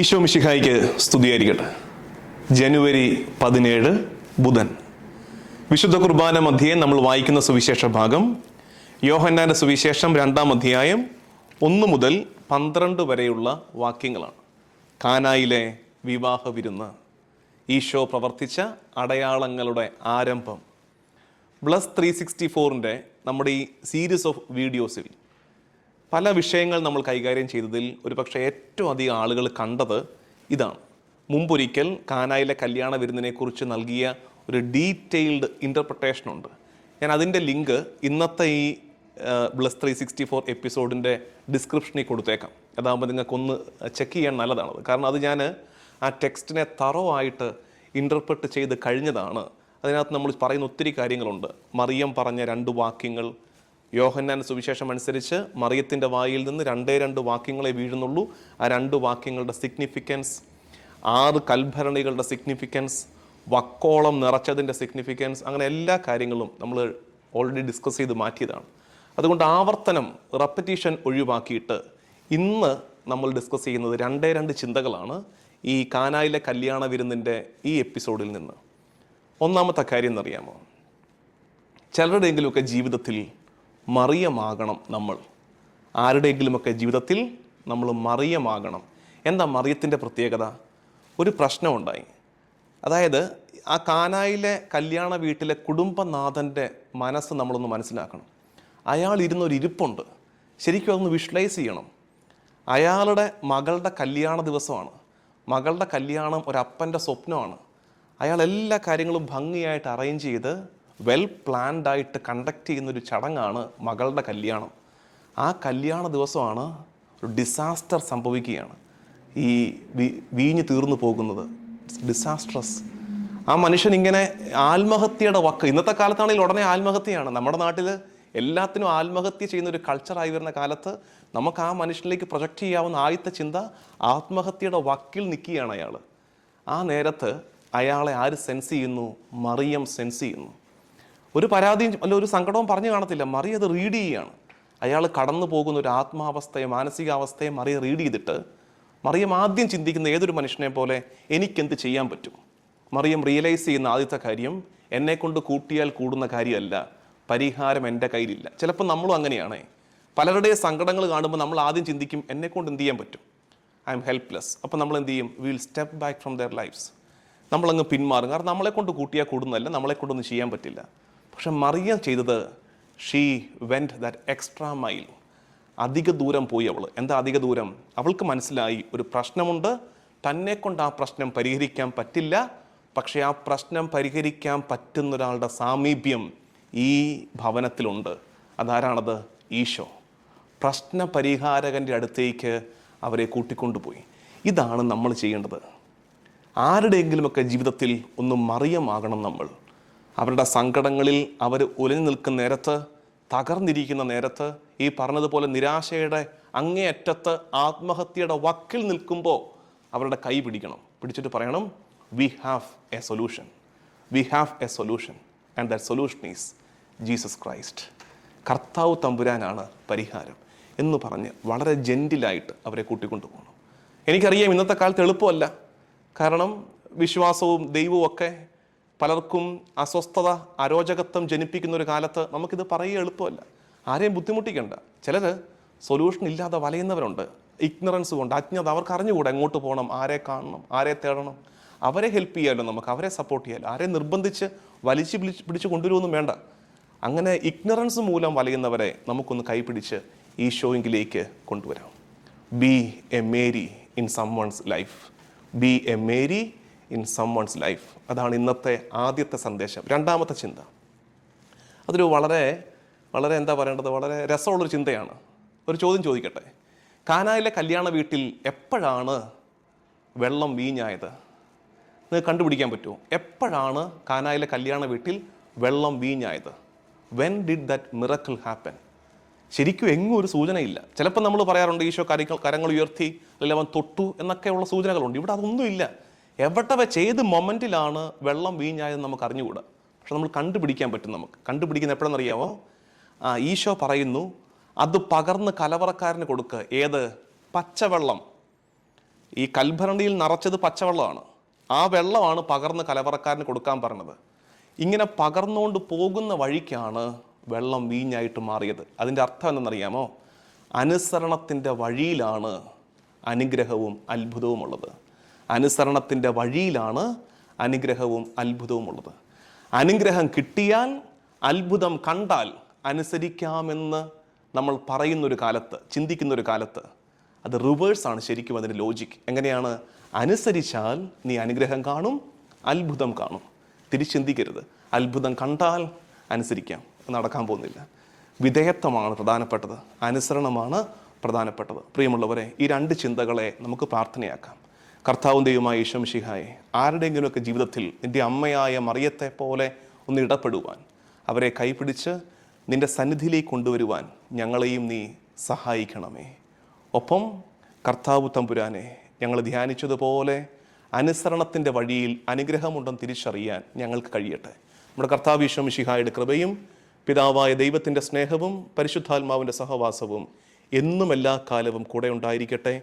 ഈശോ മിശിഹായിക്ക് സ്തുതിയായിരിക്കട്ടെ. ജനുവരി പതിനേഴ് ബുധൻ. വിശുദ്ധ കുർബാന മധ്യേ നമ്മൾ വായിക്കുന്ന സുവിശേഷ ഭാഗം യോഹന്നാന്റെ സുവിശേഷം രണ്ടാം അധ്യായം ഒന്ന് മുതൽ പന്ത്രണ്ട് വരെയുള്ള വാക്യങ്ങളാണ്. കാനായിലെ വിവാഹ വിരുന്ന് ഈശോ പ്രവർത്തിച്ച അടയാളങ്ങളുടെ ആരംഭം. പ്ലസ് ത്രീ സിക്സ്റ്റി ഫോറിന്റെ നമ്മുടെ ഈ സീരീസ് ഓഫ് വീഡിയോസിൽ പല വിഷയങ്ങൾ നമ്മൾ കൈകാര്യം ചെയ്തതിൽ ഒരു പക്ഷേ ഏറ്റവും അധികം ആളുകൾ കണ്ടത് ഇതാണ്. മുമ്പൊരിക്കൽ കാനായിലെ കല്യാണ വിരുന്നിനെക്കുറിച്ച് നൽകിയ ഒരു ഡീറ്റെയിൽഡ് ഇന്റർപ്രിട്ടേഷൻ ഉണ്ട്. ഞാൻ അതിന്റെ ലിങ്ക് ഇന്നത്തെ ഈ ബ്ലസ് ത്രീ സിക്സ്റ്റി ഫോർ എപ്പിസോഡിന്റെ ഡിസ്ക്രിപ്ഷനിൽ കൊടുത്തേക്കാം. അതാകുമ്പോൾ നിങ്ങൾക്കൊന്ന് ചെക്ക് ചെയ്യാൻ നല്ലതാണത്. കാരണം അത് ഞാൻ ആ ടെക്സ്റ്റിനെ തറോ ആയിട്ട് ഇന്റർപ്രറ്റ് ചെയ്ത് കഴിഞ്ഞതാണ്. അതിനകത്ത് നമ്മൾ പറയുന്ന ഒത്തിരി കാര്യങ്ങളുണ്ട്. മറിയം പറഞ്ഞ രണ്ട് വാക്യങ്ങൾ യോഹന്നാൻ സുവിശേഷം അനുസരിച്ച് മറിയത്തിന്റെ വായിൽ നിന്ന് രണ്ടേ രണ്ട് വാക്യങ്ങളെ വീഴുന്നുള്ളൂ. ആ രണ്ട് വാക്യങ്ങളുടെ സിഗ്നിഫിക്കൻസ് ആറ് കൽഭരണികളുടെ സിഗ്നിഫിക്കൻസ് വക്കോളം നിറച്ചതിന്റെ സിഗ്നിഫിക്കൻസ് അങ്ങനെ എല്ലാ കാര്യങ്ങളും നമ്മൾ ഓൾറെഡി ഡിസ്കസ് ചെയ്ത് മാറ്റിയതാണ്. അതുകൊണ്ട് ആവർത്തനം റെപ്പറ്റീഷൻ ഒഴിവാക്കിയിട്ട് ഇന്ന് നമ്മൾ ഡിസ്കസ് ചെയ്യുന്നത് രണ്ടേ രണ്ട് ചിന്തകളാണ് ഈ കാനായിലെ കല്യാണ വിരുന്നിന്റെ ഈ എപ്പിസോഡിൽ നിന്ന്. ഒന്നാമത്തെ കാര്യം എന്നറിയാമോ? ചിലരുടെയെങ്കിലുമൊക്കെ ജീവിതത്തിൽ മറിയമാകണം നമ്മൾ. ആരുടെയെങ്കിലുമൊക്കെ ജീവിതത്തിൽ നമ്മൾ മറിയമാകണം. എന്താ മറിയത്തിന്റെ പ്രത്യേകത? ഒരു പ്രശ്നമുണ്ടായി. അതായത് ആ കാനായിലെ കല്യാണ വീട്ടിലെ കുടുംബനാഥന്റെ മനസ്സ് നമ്മളൊന്ന് മനസ്സിലാക്കണം. അയാൾ ഇരുന്നൊരു ഇരിപ്പുണ്ട്. ശരിക്കും അതൊന്ന് വിഷ്വലൈസ് ചെയ്യണം. അയാളുടെ മകളുടെ കല്യാണ ദിവസമാണ്. മകളുടെ കല്യാണം ഒരപ്പന്റെ സ്വപ്നമാണ്. അയാൾ എല്ലാ കാര്യങ്ങളും ഭംഗിയായിട്ട് അറേഞ്ച് ചെയ്ത് വെൽ പ്ലാൻഡ് ആയിട്ട് കണ്ടക്ട് ചെയ്യുന്ന ഒരു ചടങ്ങാണ് മകളുടെ കല്യാണം. ആ കല്യാണ ദിവസമാണ് ഒരു ഡിസാസ്റ്റർ സംഭവിക്കുകയാണ്. ഈ വീഞ്ഞു വീഞ്ഞ് തീർന്നു പോകുന്നത്. ഡിസാസ്ട്രസ് ആ മനുഷ്യൻ ഇങ്ങനെ ആത്മഹത്യയുടെ വക്ക് ഇന്നത്തെ കാലത്താണെങ്കിൽ ഉടനെ ആത്മഹത്യയാണ്. നമ്മുടെ നാട്ടിൽ എല്ലാത്തിനും ആത്മഹത്യ ചെയ്യുന്ന ഒരു കൾച്ചറായി വരുന്ന കാലത്ത് നമുക്ക് ആ മനുഷ്യനിലേക്ക് പ്രൊജക്റ്റ് ചെയ്യാവുന്ന ആദ്യത്തെ ചിന്ത ആത്മഹത്യയുടെ വക്കിൽ നിൽക്കുകയാണ് അയാൾ ആ നേരത്ത് അയാളെ ആര് സെൻസ് ചെയ്യുന്നു? മറിയം സെൻസ് ചെയ്യുന്നു. ഒരു പരാതിയും അല്ല ഒരു സങ്കടവും പറഞ്ഞു കാണത്തില്ല. മറി അത് റീഡ് ചെയ്യുകയാണ് അയാൾ കടന്നു പോകുന്ന ഒരു ആത്മാവസ്ഥയെ മാനസികാവസ്ഥയെ മറിയ റീഡ് ചെയ്തിട്ട് മറിയം ആദ്യം ചിന്തിക്കുന്ന ഏതൊരു മനുഷ്യനെ പോലെ എനിക്കെന്ത് ചെയ്യാൻ പറ്റും? മറിയം റിയലൈസ് ചെയ്യുന്ന ആദ്യത്തെ കാര്യം എന്നെ കൊണ്ട് കൂട്ടിയാൽ കൂടുന്ന കാര്യമല്ല. പരിഹാരം എന്റെ കയ്യിലില്ല. ചിലപ്പോൾ നമ്മളും അങ്ങനെയാണേ. പലരുടെ സങ്കടങ്ങൾ കാണുമ്പോൾ നമ്മൾ ആദ്യം ചിന്തിക്കും എന്നെ കൊണ്ട് എന്ത് ചെയ്യാൻ പറ്റും? ഐ എം ഹെൽപ്ലെസ് അപ്പോൾ നമ്മൾ എന്ത് ചെയ്യും? Will step back from their lives നമ്മളങ്ങ് പിന്മാറും. കാരണം നമ്മളെ കൊണ്ട് കൂട്ടിയാൽ കൂടുന്നതല്ല നമ്മളെ കൊണ്ടൊന്നും ചെയ്യാൻ പറ്റില്ല. പക്ഷെ മറിയ ചെയ്തത് she went that extra mile അധിക ദൂരം പോയി അവൾ എന്താ അധിക ദൂരം? അവൾക്ക് മനസ്സിലായി ഒരു പ്രശ്നമുണ്ട്. തന്നെ കൊണ്ട് ആ പ്രശ്നം പരിഹരിക്കാൻ പറ്റില്ല. പക്ഷേ ആ പ്രശ്നം പരിഹരിക്കാൻ പറ്റുന്ന ഒരാളുടെ സാമീപ്യം ഈ ഭവനത്തിലുണ്ട്. അതാരാണത്? ഈശോ. പ്രശ്ന പരിഹാരകന്റെ അടുത്തേക്ക് അവരെ കൂട്ടിക്കൊണ്ടുപോയി. ഇതാണ് നമ്മൾ ചെയ്യേണ്ടത്. ആരുടെയെങ്കിലുമൊക്കെ ജീവിതത്തിൽ ഒന്ന് മറിയമാകണം നമ്മൾ. അവരുടെ സങ്കടങ്ങളിൽ അവർ ഒലിഞ്ഞു നിൽക്കുന്ന നേരത്ത് തകർന്നിരിക്കുന്ന നേരത്ത് ഈ പറഞ്ഞതുപോലെ നിരാശയുടെ അങ്ങേയറ്റത്ത് ആത്മഹത്യയുടെ വക്കിൽ നിൽക്കുമ്പോൾ അവരുടെ കൈ പിടിക്കണം. പിടിച്ചിട്ട് പറയണം we have a solution we have a solution and that solution is Jesus Christ കർത്താവ് തമ്പുരാനാണ് പരിഹാരം. എന്ന് പറഞ്ഞ് വളരെ ജെന്റിലായിട്ട് അവരെ കൂട്ടിക്കൊണ്ടുപോകണം എനിക്കറിയാം ഇന്നത്തെ കാലത്ത് എളുപ്പമല്ല. കാരണം വിശ്വാസവും ദൈവവും ഒക്കെ പലർക്കും അസ്വസ്ഥത അരോചകത്വം ജനിപ്പിക്കുന്ന ഒരു കാലത്ത് നമുക്കിത് പറയുക എളുപ്പമല്ല. ആരെയും ബുദ്ധിമുട്ടിക്കണ്ട. ചിലർ സൊല്യൂഷൻ ഇല്ലാതെ വലയുന്നവരുണ്ട്. ഇഗ്നറൻസ് കൊണ്ട് അജ്ഞത അവർക്ക് അറിഞ്ഞുകൂടെ എങ്ങോട്ട് പോകണം ആരെ കാണണം ആരെ തേടണം. അവരെ ഹെൽപ്പ് ചെയ്യാമല്ലോ നമുക്ക്? അവരെ സപ്പോർട്ട് ചെയ്യാലോ? ആരെ നിർബന്ധിച്ച് വലിച്ചു പിടിച്ച് പിടിച്ച് കൊണ്ടുവരുമൊന്നും വേണ്ട. അങ്ങനെ ഇഗ്നറൻസ് മൂലം വലയുന്നവരെ നമുക്കൊന്ന് കൈപിടിച്ച് ഈ ഷോയിങ്കിലേക്ക് കൊണ്ടുവരാം. Be a Mary in someone's life be a Mary in someone's life അതാണ് ഇന്നത്തെ ആദ്യത്തെ സന്ദേശം. രണ്ടാമത്തെ ചിന്ത. അതൊരു വളരെ വളരെ എന്താ പറയേണ്ടത്? വളരെ രസമുള്ളൊരു ചിന്തയാണ്. ഒരു ചോദ്യം ചോദിക്കട്ടെ. കാനായിലെ കല്യാണ വീട്ടിൽ എപ്പോഴാണ് വെള്ളം വീഞ്ഞായത്? നിങ്ങൾക്ക് കണ്ടുപിടിക്കാൻ പറ്റുമോ? എപ്പോഴാണ് കാനായിലെ കല്യാണ വീട്ടിൽ വെള്ളം വീഞ്ഞായത്? When did that miracle happen ശരിക്കും എങ്ങും ഒരു സൂചനയില്ല. ചിലപ്പോൾ നമ്മൾ പറയാറുണ്ട് ഈശോ കാര്യങ്ങൾ കരങ്ങൾ ഉയർത്തി അല്ലെങ്കിൽ അവൻ തൊട്ടു എന്നൊക്കെയുള്ള സൂചനകളുണ്ട്. ഇവിടെ അതൊന്നുമില്ല. എവിടെ വെച്ച് ഏത് മൊമെന്റിലാണ് വെള്ളം വീഞ്ഞായതെന്ന് നമുക്ക് അറിഞ്ഞുകൂടാ പക്ഷെ നമ്മൾ കണ്ടുപിടിക്കാൻ പറ്റും നമുക്ക്. കണ്ടുപിടിക്കുന്ന എപ്പോഴെന്നറിയാമോ ആ ഈശോ പറയുന്നു അത് പകർന്ന് കലവറക്കാരന് കൊടുക്കുക ഏത്? പച്ചവെള്ളം. ഈ കൽഭരണിയിൽ നിറച്ചത് പച്ചവെള്ളമാണ്. ആ വെള്ളമാണ് പകർന്ന് കലവറക്കാരന് കൊടുക്കാൻ പറഞ്ഞത്. ഇങ്ങനെ പകർന്നുകൊണ്ട് പോകുന്ന വഴിക്കാണ് വെള്ളം വീഞ്ഞായിട്ട് മാറിയത്. അതിന്റെ അർത്ഥം എന്തെന്നറിയാമോ? അനുസരണത്തിന്റെ വഴിയിലാണ് അനുഗ്രഹവും അത്ഭുതവും ഉള്ളത് അനുസരണത്തിന്റെ വഴിയിലാണ് അനുഗ്രഹവും അത്ഭുതവും ഉള്ളത് അനുഗ്രഹം കിട്ടിയാൽ അത്ഭുതം കണ്ടാൽ അനുസരിക്കാമെന്ന് നമ്മൾ പറയുന്നൊരു കാലത്ത് ചിന്തിക്കുന്നൊരു കാലത്ത് അത് റിവേഴ്സാണ് ശരിക്കും അതിന്റെ ലോജിക് എങ്ങനെയാണ്? അനുസരിച്ചാൽ നീ അനുഗ്രഹം കാണും അത്ഭുതം കാണും. തിരിച്ചിന്തിക്കരുത്. അത്ഭുതം കണ്ടാൽ അനുസരിക്കാം. നടക്കാൻ പോകുന്നില്ല. വിധേയത്വമാണ് പ്രധാനപ്പെട്ടത്. അനുസരണമാണ് പ്രധാനപ്പെട്ടത്. പ്രിയമുള്ളവരെ ഈ രണ്ട് ചിന്തകളെ നമുക്ക് പ്രാർത്ഥനയാക്കാം. കർത്താവും ദൈവമായ ഈശോ മിശിഹായെ ആരുടെയെങ്കിലുമൊക്കെ ജീവിതത്തിൽ നിന്റെ അമ്മയായ മറിയത്തെ പോലെ ഒന്ന് ഇടപെടുവാൻ അവരെ കൈപിടിച്ച് നിന്റെ സന്നിധിയിലേക്ക് കൊണ്ടുവരുവാൻ ഞങ്ങളെയും നീ സഹായിക്കണമേ. ഒപ്പം കർത്താവ് തമ്പുരാനെ ഞങ്ങൾ ധ്യാനിച്ചതുപോലെ അനുസരണത്തിന്റെ വഴിയിൽ അനുഗ്രഹമുണ്ടെന്ന് തിരിച്ചറിയാൻ ഞങ്ങൾക്ക് കഴിയട്ടെ. നമ്മുടെ കർത്താവ് ഈശോ കൃപയും പിതാവായ ദൈവത്തിന്റെ സ്നേഹവും പരിശുദ്ധാത്മാവിന്റെ സഹവാസവും എന്നും എല്ലാ കാലവും കൂടെ ഉണ്ടായിരിക്കട്ടെ.